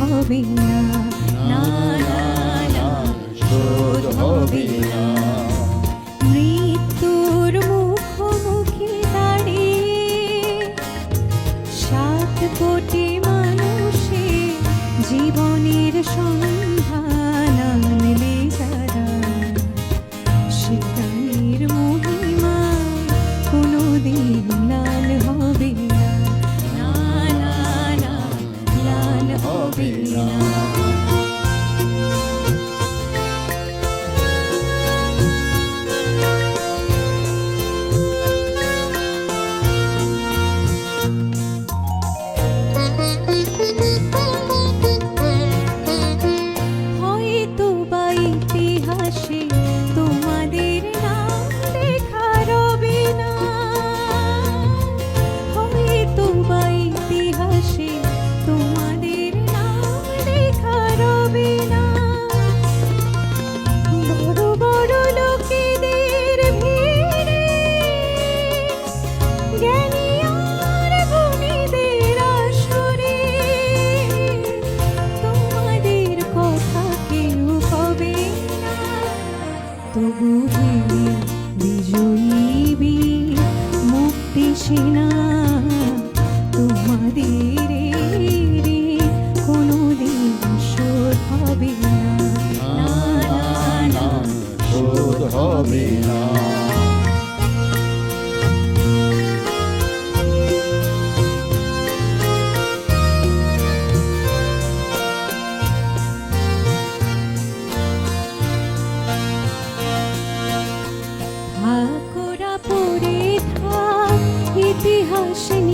হবে না না না শোধ হবে না না তোমাদের রে কোনোদিন শোধ হবে না না না শোধ হবে না। 是你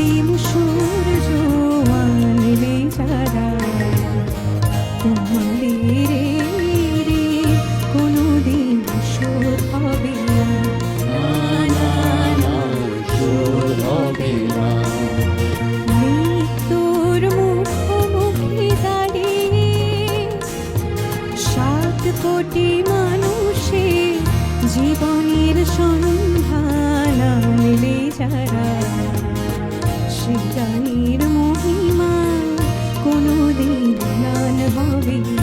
অন্তিম সূর্য আনবে যারা তোমাদের রে কোনো শোধ হবে না। শোধ হবে না কোটি মানুষের জীবনের সন্ধান মিলে যারা। সেই জানির মহিমা কোনো দিন হবে